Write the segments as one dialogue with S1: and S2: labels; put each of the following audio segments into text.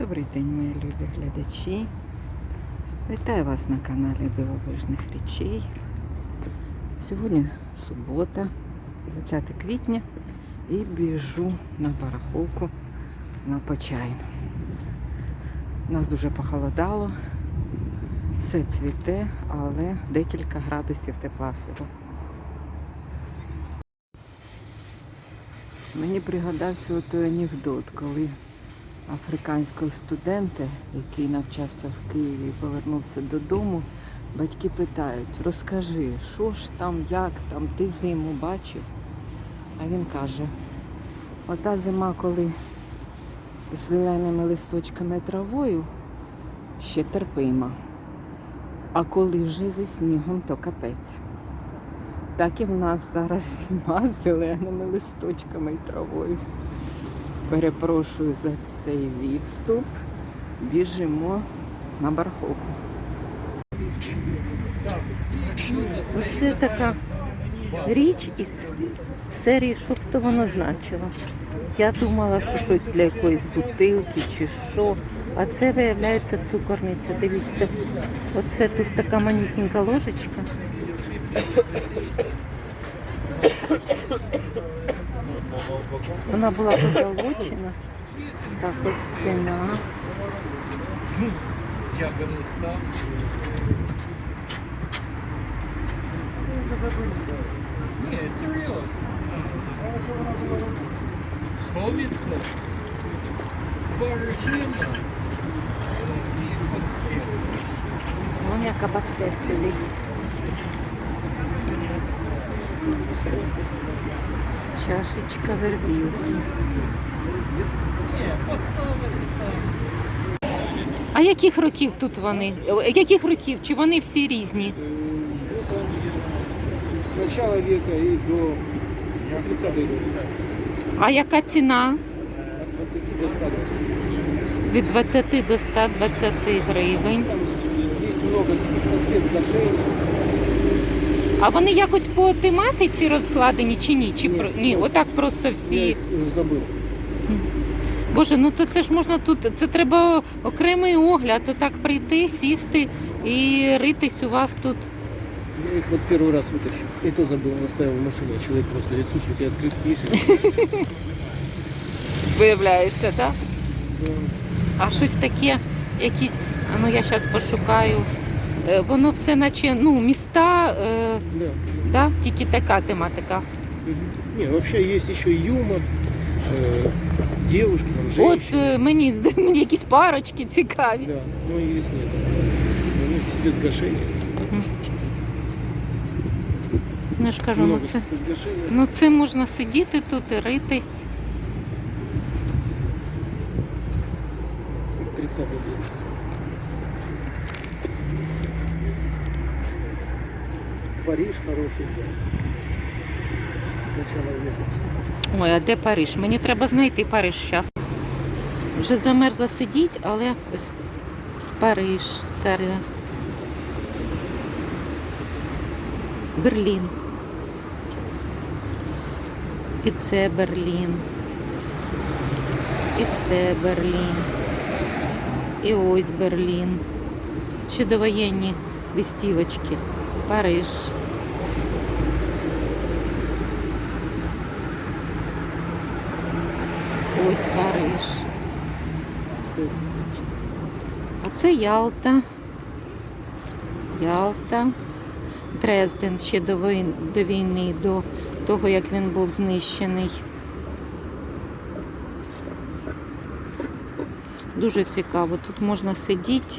S1: Добрий день, мої любі глядачі. Вітаю вас на каналі Дивовижних речей. Сьогодні субота, 20 квітня, і біжу на барахолку на Почайну. Нас дуже похолодало, все цвіте, але декілька градусів тепла всього. Мені пригадався той анекдот, коли африканського студента, який навчався в Києві і повернувся додому, батьки питають, розкажи, що ж там, як там, ти зиму бачив? А він каже, ота зима, коли з зеленими листочками травою ще терпима, а коли вже зі снігом, то капець. Так і в нас зараз зима з зеленими листочками і травою. Перепрошую за цей відступ. Біжимо на барахолку. Оце така річ із серії, що б то воно значило. Я думала, що щось для якоїсь бутилки чи що. А це виявляється цукорниця. Дивіться, оце тут така манюсінька ложечка. Вона була позолочена. Так, ось ціна.
S2: Я би не став. Ні, серйозно. Сто відсотків. Два режима і от
S1: Вон яка баскет сидить. Чашечка вербілки.
S3: А яких років тут вони? Е, Яких років? Чи вони всі різні?
S4: с начала века и до 30-х годов.
S3: А яка ціна?
S4: От 20 до 100.
S3: Від 20 до 120 гривень.
S4: Там есть много со спецгашений.
S3: А вони якось по тематиці розкладені чи ні? Чи
S4: Ні,
S3: про... ні,
S4: просто.
S3: отак просто
S4: Я
S3: всі.
S4: их уже забыл.
S3: Боже, ну то це ж можна тут. Це треба окремий огляд, то так прийти, сісти і ритись у вас тут.
S4: Я их вот первый раз вытащил. И то забыл, оставил в машине. Человек просто говорит, слушай, у тебя открыт есть?
S3: Виявляється, так? А щось таке, якісь, а ну я зараз пошукаю. Е, Воно все наче ну, міста, е,
S4: Да.
S3: да? тільки така тематика.
S4: Не, вообще есть еще юмор, э, девушки, там,
S3: От
S4: женщины.
S3: е, мені, мені якісь парочки цікаві.
S4: Да, но есть нет. Ну, спецгашения.
S3: Ну, я ж кажу, ну
S4: Много
S3: це, ну це можна сидіти тут і ритись.
S4: 30 год. Париж хороший.
S3: Ой, а де Париж? Мені треба знайти Париж зараз. Вже замерзла сидіть, але ось Париж старий. Берлін. І це Берлін. І це Берлін. І ось Берлін. Ще довоєнні листівочки. Париж. Ось Париж. А це Ялта. Ялта. Дрезден ще до війни, до війни, до того, як він був знищений. Дуже цікаво. Тут можна сидіти.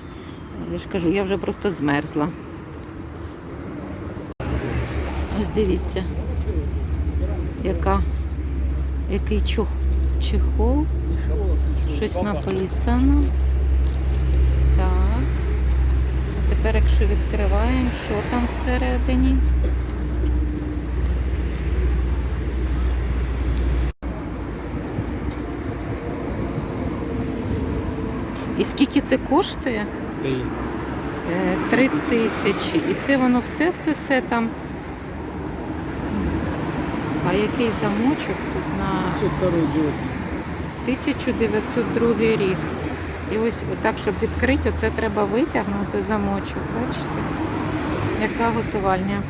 S3: Я ж кажу, я вже просто змерзла. Ось дивіться, яка, який чох, чехол. Щось написано. Так. Тепер, якщо відкриваємо, що там всередині? І скільки це коштує?
S4: Три.
S3: Е, Три тисячі. І це воно все-все-все там. А який замочок тут на
S4: 502 год.
S3: 1902 рік? І ось отак, щоб відкрити, оце треба витягнути замочок. Бачите? Яка готувальня.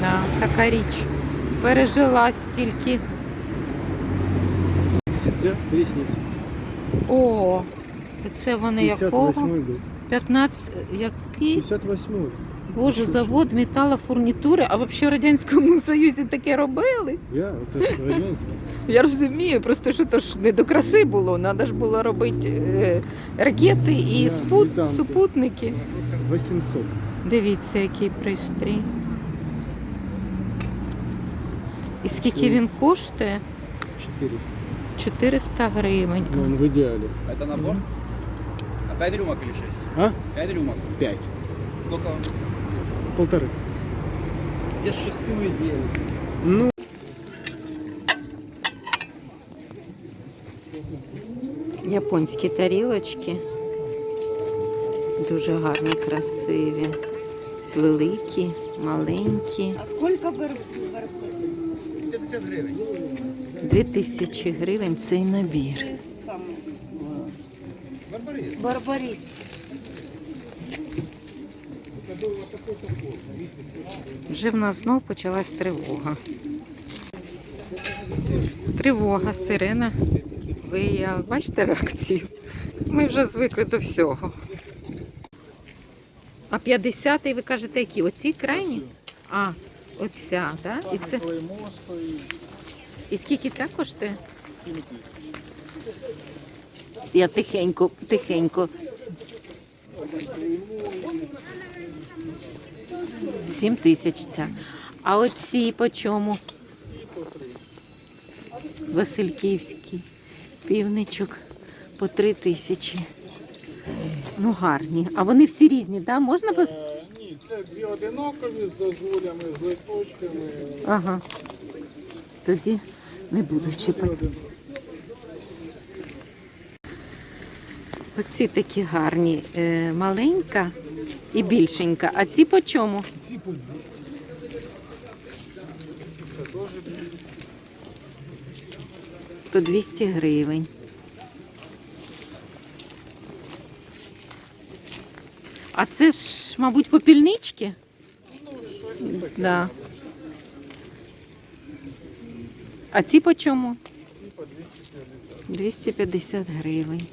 S3: Да, така річ. Пережила стільки.
S4: Для ресниц.
S3: О, це вони якого?
S4: 58 год.
S3: 15, який?
S4: 58
S3: Боже, завод металофурнітури, а взагалі в Радянському Союзі таке робили?
S4: Я, это ж радянський.
S3: Я розумію, просто що то ж не до краси було. Треба ж було робити е, ракети і
S4: Да,
S3: спут,
S4: і танки.
S3: супутники.
S4: 800.
S3: Дивіться, який пристрій. І скільки
S4: Це-
S3: він коштує?
S4: 400.
S3: 400 гривень.
S4: Ну, он в идеале.
S5: Это набор? А 5 рюмок или 6?
S4: А?
S5: 5 рюмок.
S4: 5.
S5: Сколько?
S4: Полторы.
S5: Я шестую делаю.
S4: Ну,
S3: Японські тарілочки. Дуже гарні, красиві. Великі, маленькі.
S6: А сколько бер... бер...
S5: 50 гривен.
S3: 2000 гривень цей набір.
S5: Барбарис.
S6: барбарист?
S3: Вже в нас знов почалась тривога. Тривога, сирена. Ви бачите реакцію? Ми вже звикли до всього. А 50-й ви кажете, які? Оці крайні? А, оця, так? І це. І скільки ця коштує? 7 тисяч. Я тихенько, тихенько. 7 тисяч ця. А оці по чому? Васильківський півничок по 3 тисячі. Ну гарні. А вони всі різні, так? Да? Можна би?
S7: Ні, це дві одинакові з зазулями, з листочками.
S3: Ага. Тоді не буду чіпати. Оці такі гарні. Е, маленька і більшенька. А ці по чому?
S7: Ці по 200.
S3: По 200 гривень. А це ж, мабуть, попільнички? Да. А ці по чому?
S7: Ці по 250.
S3: 250 гривень.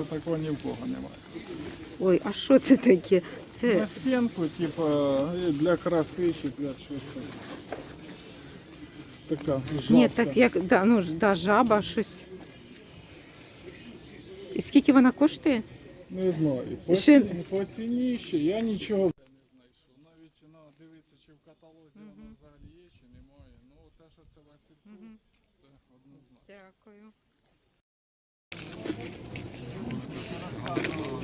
S7: Що такого ні в кого немає.
S3: Ой, а що це таке? Це
S7: На стінку, типу, і для краси чи для щось таке. Така жабка.
S3: ні, так як да, ну, ж, да, жаба, щось. І скільки вона коштує?
S7: Не знаю. По,
S3: Ще-
S7: ці- по ціні ще я нічого не знайшов. Навіть на дивитися, чи в каталозі воно взагалі є, чи немає. Ну, те, що це Васильку, це однозначно.
S3: Дякую.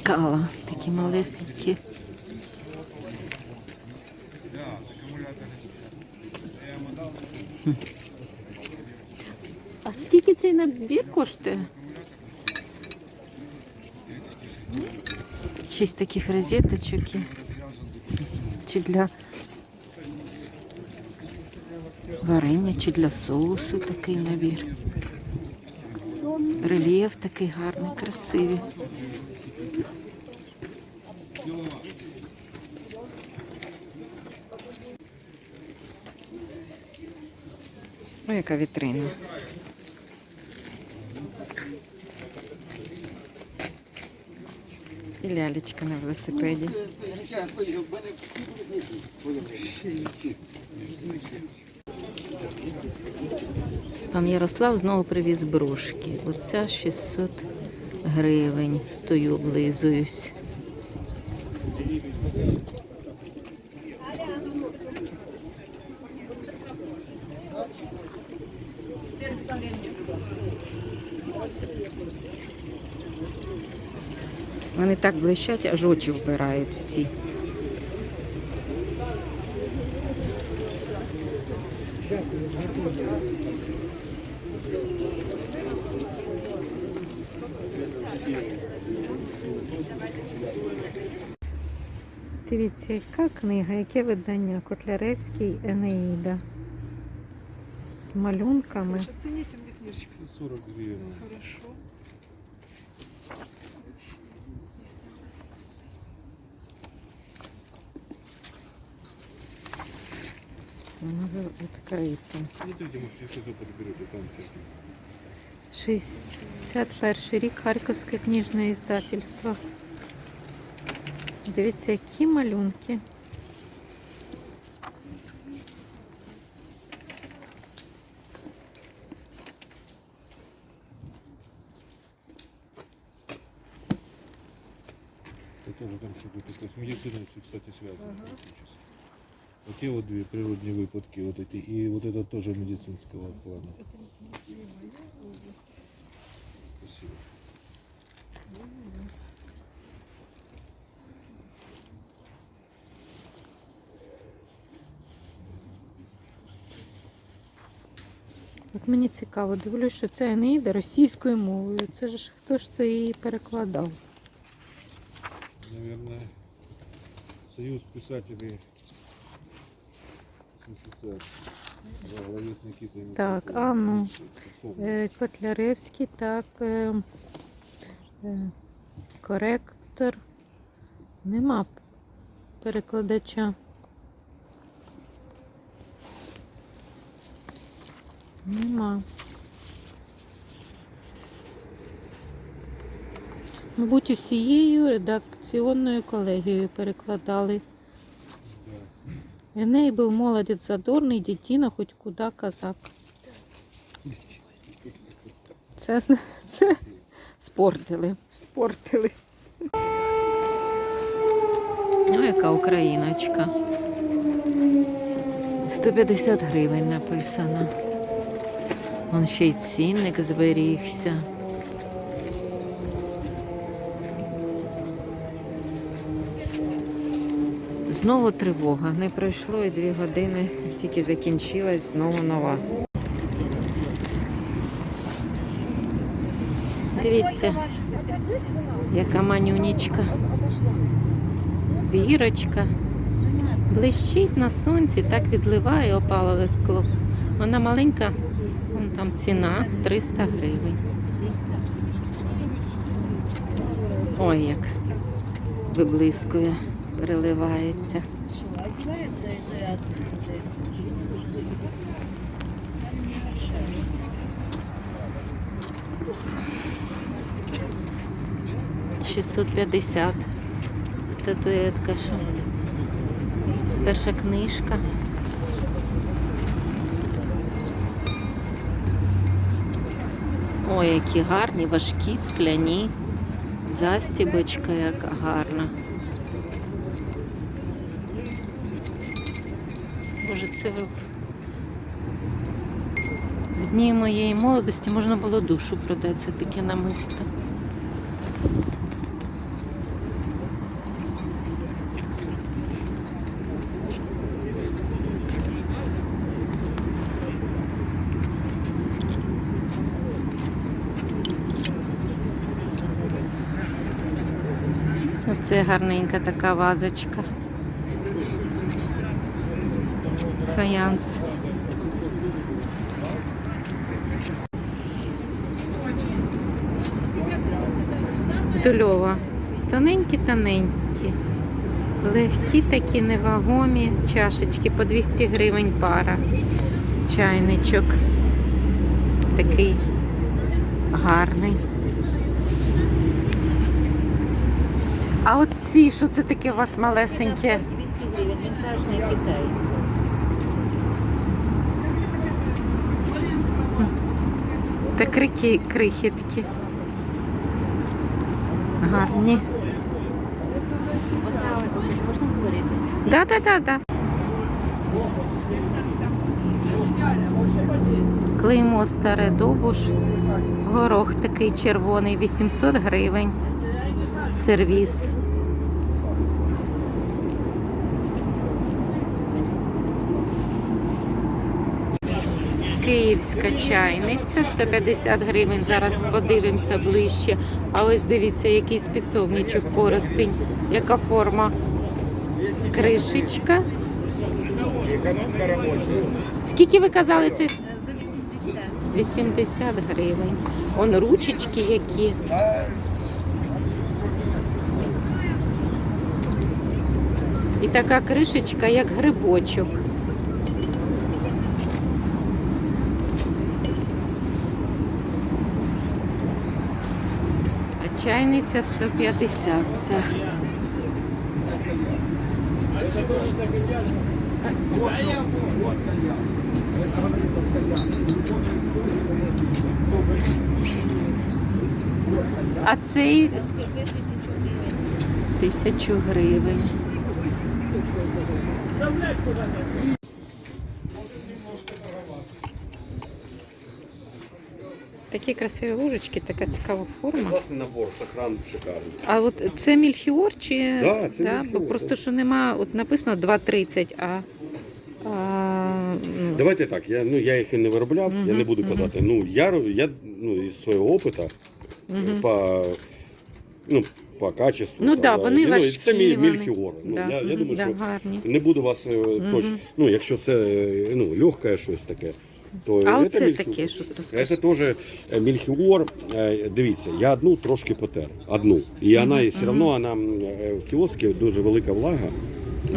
S3: Кава, такі малесенькі. Хм. А скільки цей набір коштує? Шість таких розеточок. Чи для варення, чи для соусу такий набір. Рельєф такий гарний, красивий. Ой, яка вітрина. І лялечка на велосипеді. Пан Ярослав знову привіз брошки. Оця 600 гривень. Стою, облизуюсь. Вони так блищать, аж очі вбирають всі. Дивіться, яка книга, яке видання Котляревський Енеїда. З малюнками.
S6: Оцените мне книжечку.
S7: 40 гривен.
S6: Хорошо.
S3: Може відкрити.
S7: Смотрите, может, если кто-то берете там всякие.
S3: 61 рік Харківське книжне іздательство. Дивіться, які малюнки.
S7: Это тоже там что-то такое с медициной, кстати, связано. практически. Вот те вот две природные выпадки, вот эти, и вот это тоже медицинского плана. Спасибо.
S3: От мені цікаво, дивлюсь, що це Енеїда російською мовою. Це ж хто ж це її перекладав?
S7: Наверное, Союз писателей СССР.
S3: Так,
S7: Михалковым.
S3: а ну. Е, Котляревський, так. Е, е, коректор. Нема перекладача. Нема. Мабуть, усією редакційною колегією перекладали. Еней був молодець задорний, дитина, хоч куди казак. Це, це спортили. Спортили. О, яка україночка. 150 гривень написано. Вон ще й цінник зберігся. Знову тривога. Не пройшло і дві години, тільки закінчилась, знову нова. Дивіться, яка манюнічка. Вірочка. Блищить на сонці, так відливає опалове скло. Вона маленька, вон там ціна 300 гривень. Ой, як виблискує, переливається. Шістсот п'ятдесят. Статуетка, що. Перша книжка. Ой, які гарні, важкі, скляні. Застібочка яка гарна. Боже, це в в дні моєї молодості можна було душу продати за таке намисто. Оце гарненька така вазочка. Фаянс. Дульова. Тоненькі-тоненькі. Легкі такі невагомі чашечки по 200 гривень пара. Чайничок. Такий гарний. А оці, що це таке у вас малесеньке?
S8: 200 гривень, вінтажний Китай.
S3: Та крики, крихітки. Гарні.
S8: Можна?
S3: Да, да, да, да. Клеймо старе добуш. Горох такий червоний, 800 гривень. Сервіс. Київська чайниця 150 гривень. Зараз подивимося ближче. А ось дивіться, який спецовничок коростень. Яка форма? Кришечка. Скільки ви казали
S8: 8
S3: 80 гривень. Он ручечки які. І така кришечка, як грибочок. А чайниця 150. Це. А цей тисячу гривень. Такі красиві ложечки, така цікава форма.
S6: Класний набор, сохран шикарний.
S3: А от це мільхіор чи
S6: Да, це
S3: Бо
S6: мельхіор,
S3: просто
S6: да.
S3: що нема, от написано 2,30, а, а ну,
S6: Давайте так, я, ну, я їх і не виробляв, я не буду казати. Ну, я, я ну, із свого опиту по, ну, по качеству.
S3: Ну да, вони
S6: ну,
S3: важкі,
S6: Це міль,
S3: вони-
S6: мільхіор. Ну,
S3: да,
S6: я, я
S3: мгм,
S6: думаю,
S3: да,
S6: що
S3: гарні.
S6: не буду вас е, точно. Ну, якщо це е, ну, легке щось таке, то
S3: А
S6: це
S3: таке, що.
S6: Це теж мільхіор. Дивіться, я одну трошки потер. Одну. І вона і все одно вона е, в кіоскі дуже велика влага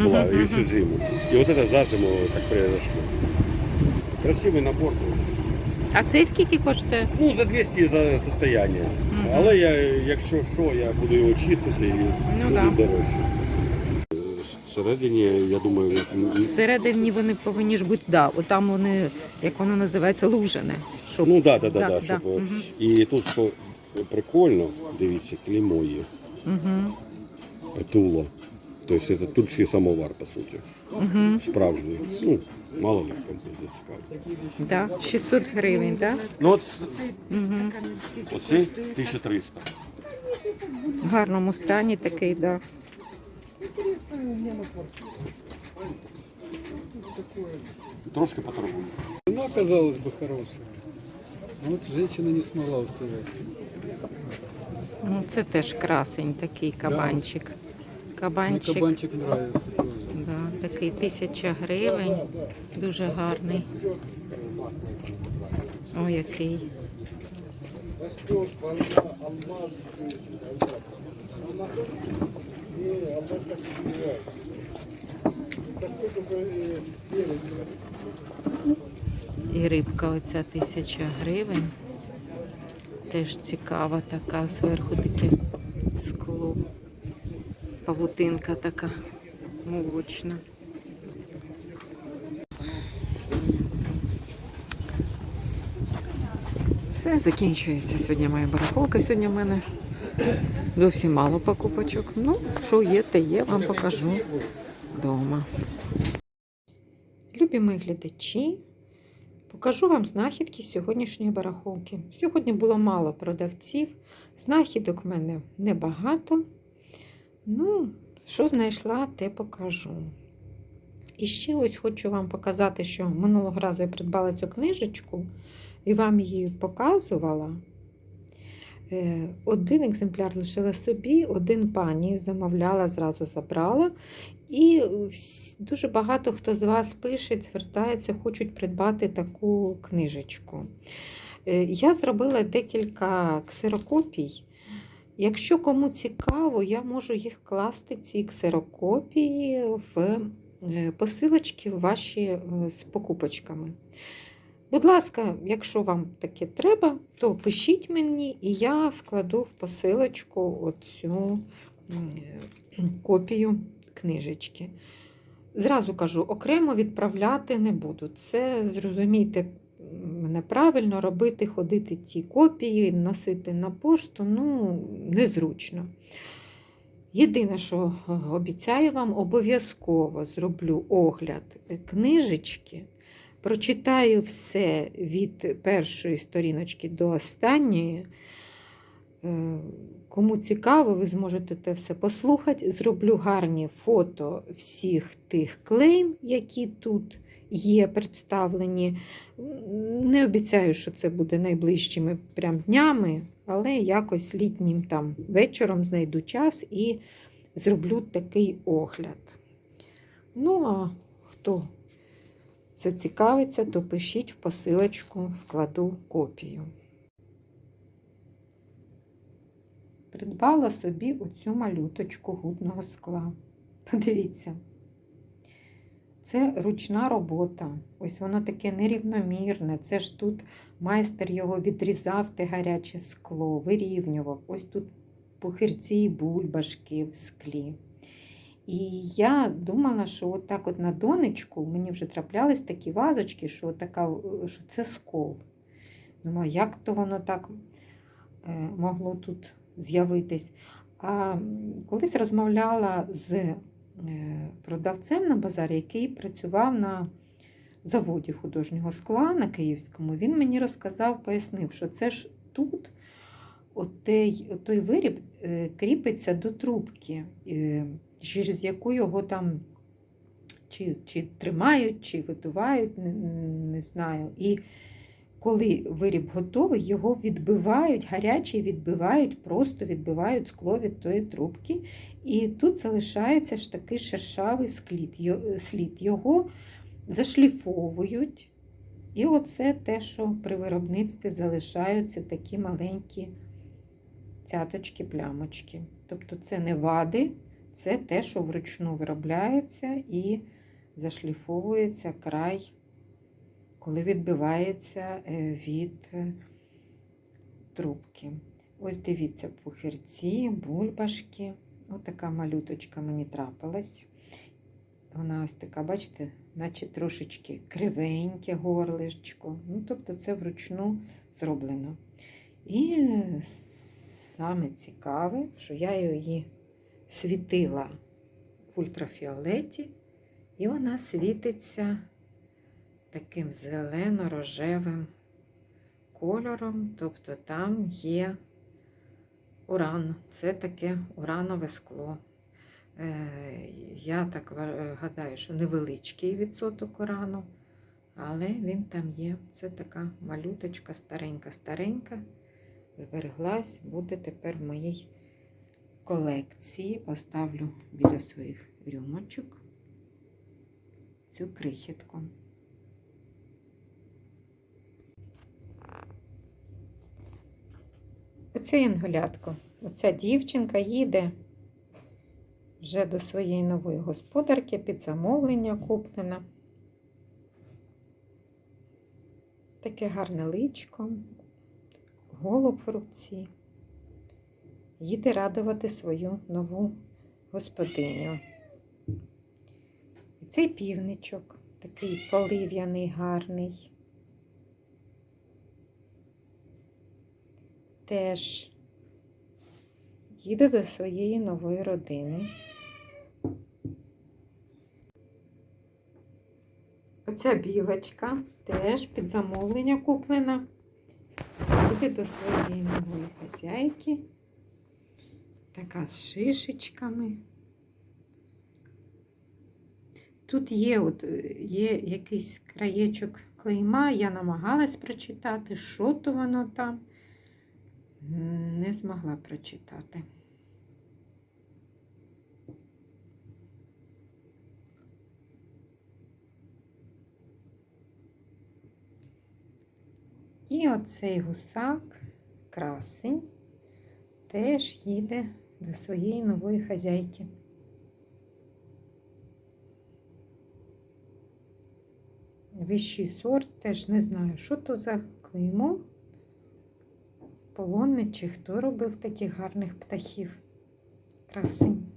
S6: була і всю зиму. І от це за зиму так произошло. Красивий набор. дуже.
S3: А цей скільки коштує?
S6: Ну, за 200 за состояння. Але я, якщо що, я буду його чистити і буде
S3: да.
S6: дорожче. Всередині, я думаю,
S3: Всередині вони повинні ж бути, да, отам вони, як воно називається, лужене. Щоб...
S6: ну да, да, да,
S3: Да,
S6: да, щоб, е. І тут що прикольно, дивіться, клеймо є.
S3: Угу.
S6: Тула. Тобто це тульський самовар, по суті.
S3: Угу.
S6: Справжній. Ну, мало ли кому зацікавить.
S3: Да. 600 гривень, так? Да?
S6: Ну, от
S3: Угу.
S6: оцей 1300.
S3: В гарному стані такий, да.
S6: Трошки поторгую.
S7: Цена, казалось бы, хорошая. Вот женщина не смогла устоять.
S3: Ну, це теж красень такий кабанчик.
S7: Мне
S3: Кабанчик,
S7: кабанчик нравится тоже.
S3: да, такий тисяча гривень. Дуже гарний. О, який. І рибка оця тисяча гривень. Теж цікава така, зверху таке скло. Павутинка така молочна. Все, закінчується сьогодні моя барахолка. Сьогодні в мене зовсім мало покупочок. Ну, що є, те є, вам покажу вдома. Любі мої глядачі, покажу вам знахідки сьогоднішньої барахолки. Сьогодні було мало продавців, знахідок в мене небагато. Ну, що знайшла, те покажу. І ще ось хочу вам показати, що минулого разу я придбала цю книжечку і вам її показувала. Е, Один екземпляр лишила собі, один пані замовляла, зразу забрала. І дуже багато хто з вас пише, звертається, хочуть придбати таку книжечку. Е, Я зробила декілька ксерокопій. Якщо кому цікаво, я можу їх класти, ці ксерокопії, в е, посилочки ваші з покупочками. Будь ласка, якщо вам таке треба, то пишіть мені, і я вкладу в посилочку оцю е, копію книжечки. Зразу кажу, окремо відправляти не буду. Це, зрозумійте, мене правильно робити, ходити ті копії, носити на пошту, ну, незручно. Єдине, що обіцяю вам, обов'язково зроблю огляд книжечки. Прочитаю все від першої сторіночки до останньої. Е, Кому цікаво, ви зможете те все послухати. Зроблю гарні фото всіх тих клейм, які тут є представлені. Не обіцяю, що це буде найближчими прям днями, але якось літнім там вечором знайду час і зроблю такий огляд. Ну, а хто зацікавиться, то пишіть в посилочку, вкладу копію. Придбала собі оцю малюточку гудного скла. Подивіться. Це ручна робота. Ось воно таке нерівномірне. Це ж тут майстер його відрізав те гаряче скло, вирівнював. Ось тут пухирці і бульбашки в склі. І я думала, що от так от на донечку мені вже траплялись такі вазочки, що, така, що це скол. Думала, як то воно так е, могло тут з'явитись. А колись розмовляла з е, продавцем на базарі, який працював на заводі художнього скла на Київському. Він мені розказав, пояснив, що це ж тут от той, той виріб е, кріпиться до трубки, е, через яку його там чи, чи тримають, чи видувають, не, не знаю. І коли виріб готовий, його відбивають, гарячий відбивають, просто відбивають скло від тої трубки. І тут залишається ж такий шершавий слід. Його зашліфовують. І оце те, що при виробництві залишаються такі маленькі цяточки, плямочки. Тобто це не вади, це те, що вручну виробляється і зашліфовується край, коли відбивається е, від е, трубки. Ось дивіться, пухирці, бульбашки. Ось така малюточка мені трапилась. Вона ось така, бачите, наче трошечки кривеньке горлишко. Ну, тобто це вручну зроблено. І саме цікаве, що я її світила в ультрафіолеті, і вона світиться таким зелено-рожевим кольором, тобто там є уран, це таке уранове скло. Е, Я так гадаю, що невеличкий відсоток урану, але він там є. Це така малюточка, старенька-старенька. Збереглась, буде тепер в моїй колекції. Поставлю біля своїх рюмочок цю крихітку. Оце янголятко, оця дівчинка їде вже до своєї нової господарки під замовлення куплена. Таке гарне личко, голуб в руці. Їде радувати свою нову господиню. І цей півничок такий полив'яний, гарний. Теж їде до своєї нової родини. Оця білочка теж під замовлення куплена. Їде до своєї нової хазяйки. Така з шишечками. Тут є, от, е, є якийсь краєчок клейма, я намагалась прочитати, що то воно там. Не змогла прочитати. І оцей гусак, красень, теж їде до своєї нової хазяйки. Вищий сорт, теж не знаю, що то за клеймо. Полонне чи хто робив таких гарних птахів. Красень.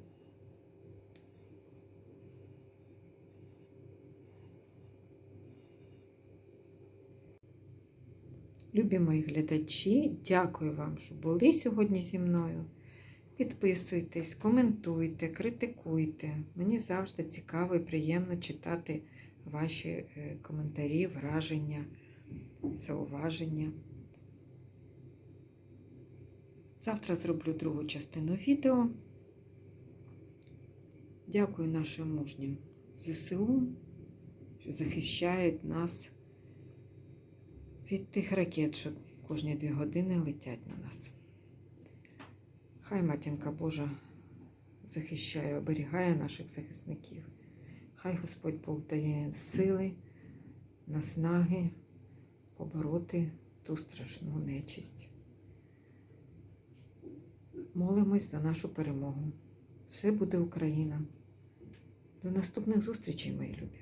S3: Любі мої глядачі, дякую вам, що були сьогодні зі мною. Підписуйтесь, коментуйте, критикуйте. Мені завжди цікаво і приємно читати ваші е, коментарі, враження, зауваження. Завтра зроблю другу частину відео. Дякую нашим мужнім ЗСУ, що захищають нас від тих ракет, що кожні дві години летять на нас. Хай матінка Божа захищає, оберігає наших захисників. Хай Господь Бог дає сили, наснаги побороти ту страшну нечисть. Молимось за нашу перемогу. Все буде Україна. До наступних зустрічей, мої любі!